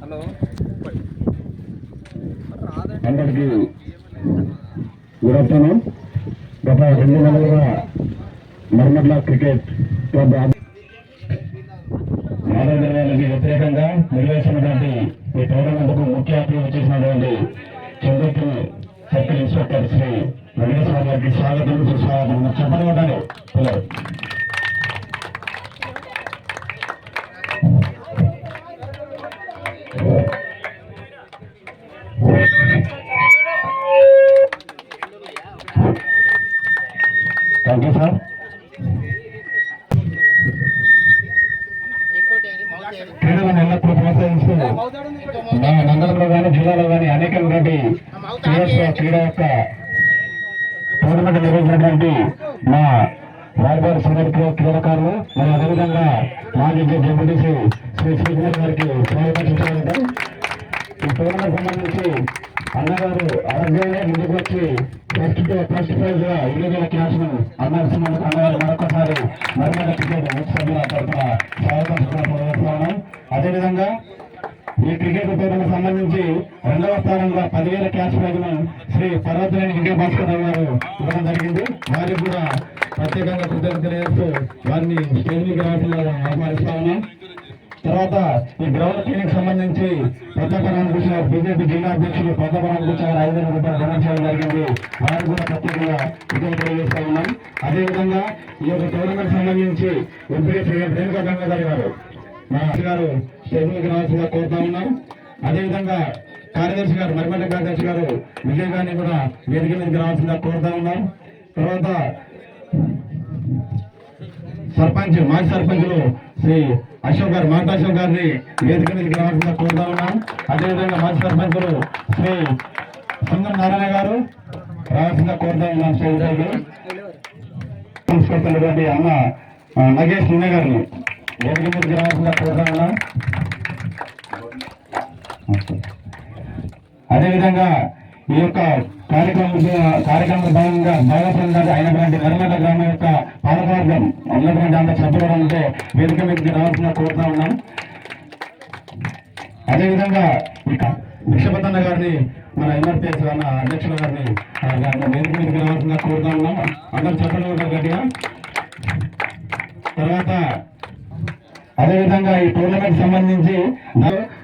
Hello. అందరికీ good afternoon. గత రెండు నెలలుగా మర్మడ్ల క్రికెట్ క్లబ్ ఆరోగ్యాలకి వ్యతిరేకంగా నిర్వహిస్తున్నటువంటి ఈ టోర్నమెంట్కు ముఖ్య అతిథి వచ్చేసినటువంటి చంద్రపూర్ సర్కిల్ ఇన్స్పెక్టర్ శ్రీ వెంకటేశ్వర గారికి స్వాగతం సుస్వాగతం. చెప్పని ఉండాలి. పిల్లలు థ్యాంక్ యూ సార్. క్రీడలను ఎల్లప్పుడూ ప్రోత్సహిస్తూ మండలంలో కానీ జిల్లాలో కానీ అనేకమైనటువంటి క్రీడ యొక్క టోర్నమెంట్ నిర్వహించినటువంటి మా వారివారి సీనియర్ క్రీడాకారులు మరి అదేవిధంగా మాజీ జడ్పీటీసీ శ్రీ శ్రీకుమార్ గారికి స్వాగతం చెప్పాలంటే ఈ టోర్నమెంట్ సంబంధించి అన్నగారు ఆరోగ్యంగా ముందుకు వచ్చి ఫస్ట్ ఫస్ట్ ప్రైజ్గా ఇరవై వేల క్యాష్ను అన్నర్సినందుకు అన్నగారు మరొకసారి మరిమల క్రికెట్ సభ్యుల తరఫున స్వాగతం అదేవిధంగా ఈ క్రికెట్ టోర్నమెంట్ సంబంధించి రెండవ స్థానంలో పదివేల క్యాష్ ప్రైజ్ శ్రీ పర్వతనేని విజయ భాస్కర్ గారు ఇవ్వడం జరిగింది. వారికి కూడా ప్రత్యేకంగా కృతజ్ఞతలు తెలియజేస్తూ వారిని స్టేజ్కి మీద రావాల్సిందిగా ఆహ్వానిస్తా ఉన్నాం తర్వాత ఈ గ్రౌండ్ క్లీనింగ్ సంబంధించి ప్రతాప రామకృష్ణ బీజేపీ జిల్లా అధ్యక్షులు ప్రతాప రామకృష్ణ గారు ఐదు వందల రూపాయలు డొనేట్ జరిగింది. వారు కూడా ప్రత్యేకంగా విజయం తెలియజేస్తా ఉన్నాం. అదేవిధంగా ఈ యొక్క టోర్నమెంట్ సంబంధించి ఎంపీ శ్రీ రేణుకా గంగాధర్ గారు మా గారు స్టేజ్ రావాల్సిందిగా కోరుతా ఉన్నాం. అదేవిధంగా కార్యదర్శి గారు మరిమల్ల కార్యదర్శి గారు విజయ్ గారిని కూడా వేదిక మీదకి రావాల్సిందిగా కోరుతా ఉన్నాం. తర్వాత సర్పంచ్ మాజీ సర్పంచులు శ్రీ అశోక్ గారు మాతా అశోక్ గారిని వేదిక మీదకి రావాల్సిందిగా కోరుతా ఉన్నాం. అదేవిధంగా మాజీ సర్పంచులు శ్రీ సుందర నారాయణ గారు రావాల్సిందిగా కోరుతా ఉన్నాం శ్రీ పైకి తీసుకొస్తున్నటువంటి అన్న నగేష్ నిన్న గారిని వేదిక మీదకి రావాల్సిందిగా కోరుతా ఉన్నాం. అదేవిధంగా ఈ యొక్క కార్యక్రమం కార్యక్రమ భాగంగా భాగస్వామ్యంగా అయినటువంటి నర్మద గ్రామం యొక్క పాలకవర్గం ఉన్నటువంటి అంత సభ్యులు ఉంటే వేదిక మీదకి రావాల్సిన కోరుతా ఉన్నాం. అదేవిధంగా ఇక విషపతన్న గారిని మన ఎంఆర్పిఎస్ అన్న అధ్యక్షుల గారిని గారిని వేదిక మీదకి రావాల్సిందిగా కోరుతా ఉన్నాం. అందరూ చెప్పండి గట్టిగా. తర్వాత అదేవిధంగా ఈ టోర్నమెంట్ సంబంధించి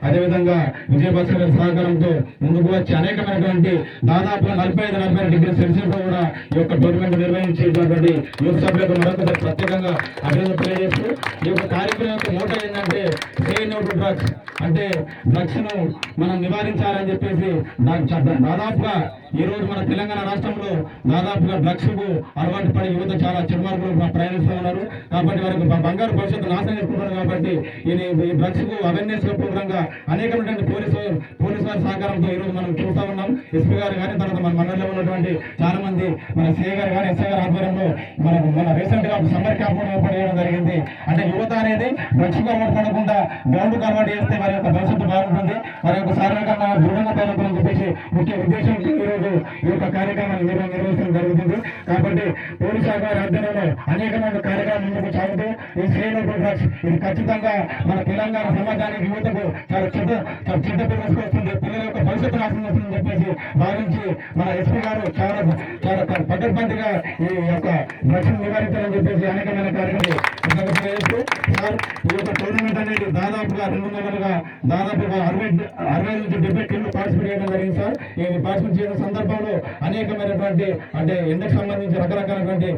అదేవిధంగా విజయభాస్కర్ గారి సహకారంతో ముందుకు వచ్చి అనేకమైనటువంటి దాదాపు నలభై ఐదు నలభై డిగ్రీ సెల్సియస్లో కూడా ఈ యొక్క టోర్నమెంట్ నిర్వహించేటటువంటి యూత్ సభ్యులకు మరొకసారి ప్రత్యేకంగా అభివృద్ధి తెలియజేస్తూ ఈ యొక్క కార్యక్రమం యొక్క మూట ఏంటంటే సే నో టు డ్రగ్స్. అంటే డ్రగ్స్ను మనం నివారించాలని చెప్పేసి దా- దాదాపుగా ఈ రోజు మన తెలంగాణ రాష్ట్రంలో దాదాపుగా డ్రగ్స్కు అలవాటు పడి యువత చాలా చిరుమార్గులు ప్రయాణిస్తూ ఉన్నారు. కాబట్టి వారికి బంగారు భవిష్యత్తు నాశనం చేసుకుంటారు కాబట్టి ఈ డ్రగ్స్కు అవేర్నెస్ ప్రోగ్రామ్ అనేకమైనటువంటి పోలీసు పోలీసు వారి సహకారంతో ఈ రోజు మనం చూస్తూ ఉన్నాం. ఎస్పీ గారు కానీ తర్వాత మన మండలిలో ఉన్నటువంటి చాలా మంది మన సిఐ గారు కానీ ఎస్ఐ గారి ఆధ్వర్యంలో మన మన రీసెంట్గా సమ్మర్ క్యాంప్ కూడా ఏర్పాటు చేయడం జరిగింది. అంటే యువత అనేది డ్రగ్స్కు అలవాటు పడకుండా గ్రౌండ్కు అలవాటు చేస్తే వారి యొక్క భవిష్యత్తు బాగుంటుంది. వారి యొక్క శారీరకంగా దృఢంగా తయారవుతుందని చెప్పేసి ముఖ్య ఉద్దేశం ఈ రోజు ఈ యొక్క కార్యక్రమాన్ని నిర్వహించడం జరుగుతుంది. కాబట్టి పోలీస్ శాఖ వారి ఆధ్వర్యంలో అనేకమైన కార్యక్రమాలు ముందుకు సాగుతూ ఈ శ్రేణి డ్రగ్స్ ఇది ఖచ్చితంగా మన తెలంగాణ సమాజానికి యువతకు చాలా చెడ్డ చాలా చెడ్డ పేరు తీసుకొస్తుంది పిల్లల యొక్క భవిష్యత్తు నాశనం వస్తుందని చెప్పేసి భావించి మన ఎస్పీ గారు చాలా చాలా పద్ధతిగా ఈ యొక్క డ్రగ్స్ నివారించాలని చెప్పేసి అనేకమైన కార్యక్రమాలు యొక్క టోర్నమెంట్ అనేది దాదాపుగా రెండు నెలలుగా దాదాపుగా అరవై అరవై నుంచి డెబ్బై టీంలు పార్టిసిపేట్ చేయడం జరిగింది సార్. ఈ పార్టిసిపేట్ చేయడం సందర్భంలో అనేకమైనటువంటి అంటే ఎండకు సంబంధించి రకరకాలైనటువంటి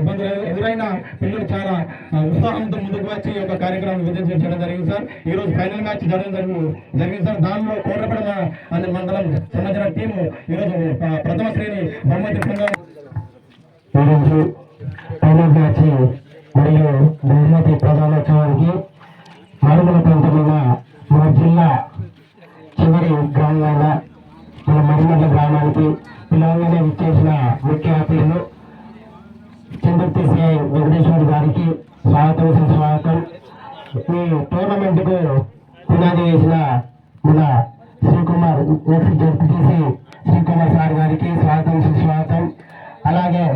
ఇబ్బందులు ఎదురైనా పిల్లలు చాలా ఉత్సాహంతో ముందుకు వచ్చి ఈ యొక్క కార్యక్రమం విధించడం జరిగింది సార్. ఈ రోజు ఫైనల్ మ్యాచ్ జరగడం జరిగింది జరిగింది సార్. దానిలో కోటపడ అనే మండలం సంబంధించిన టీము ఈరోజు ప్రథమ శ్రేణి బహుమతి పొందారు ఈరోజు ఫైనల్ మ్యాచ్ మరియు బహుమతి ప్రధానోత్సవానికి అడుగుల ప్రాంతమైన మన జిల్లా చివరి గ్రామమైన మన మరిమల్ల గ్రామానికి పిలవగానే విచ్చేసిన ముఖ్య అతిథులు చంద్రతి సిఐ వెంకటేశ్వర గారికి స్వాగతం సుస్వాగతం. ఈ టోర్నమెంట్కు పునాది వేసిన మన Srikumar ex ZPTC Srikumar sir గారికి స్వాగతం సుస్వాగతం. అలాగే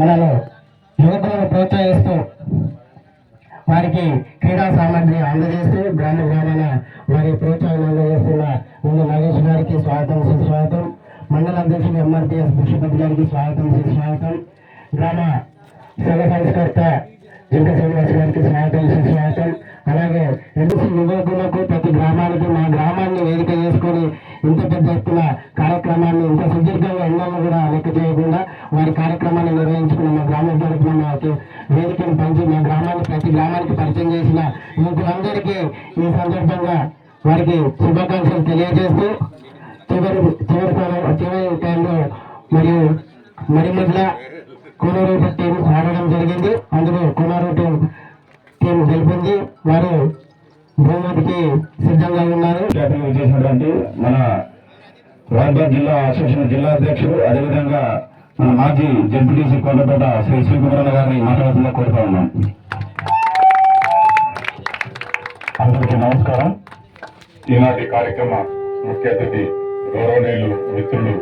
మనలో యువకులను ప్రోత్సహిస్తూ వారికి క్రీడా సామగ్రి అందజేస్తూ గ్రామ గ్రామాన వారి ప్రోత్సాహం అందజేస్తున్న ముందు నాగేష్ గారికి స్వాగతం సుస్వాగతం. మండల అధ్యక్షుడు ఎంఆర్పిఎస్ పుష్పపతి గారికి స్వాగతం సుస్వాగతం. గ్రామ సంఘ సంస్కర్త జంట శ్రీనివాస్ గారికి స్వాగతం సుస్వాగతం. అలాగే ఎన్సీ యువకులకు ప్రతి గ్రామానికి మా గ్రామాన్ని వేదిక చేసుకొని ఇంత పెద్ద ఎత్తున కార్యక్రమాన్ని ఇంత సుదీర్ఘంగా ఎన్నో కూడా లెక్క చేయకుండా వారి కార్యక్రమాన్ని నిర్వహించుకున్న మా గ్రామ తరఫున మాకు వేదికను పంచి మా గ్రామాన్ని ప్రతి గ్రామానికి పరిచయం చేసిన యువకులందరికీ ఈ సందర్భంగా వారికి శుభాకాంక్షలు తెలియజేస్తూ చివరి చివరి చివరి టైంలో మరియు మరిమడ్ల కోనరూట టీం ఆడడం జరిగింది. అందులో కోనరూట టీం గెలిపింది. వారు బహుమతికి సిద్ధంగా ఉన్నారు. చేసినటువంటి మన రాజ్బాగ్ జిల్లా అసోసియేషన్ జిల్లా అధ్యక్షుడు అదేవిధంగా మన మాజీ జడ్పీటీసీ కోటపేట శ్రీ శ్రీకుమారన్న గారిని మాట్లాడుతుందా కోరుతా ఉన్నాం. అందరికీ నమస్కారం. ఈనాటి కార్యక్రమ ముఖ్య అతిథి గౌరవనీయులు మిత్రులు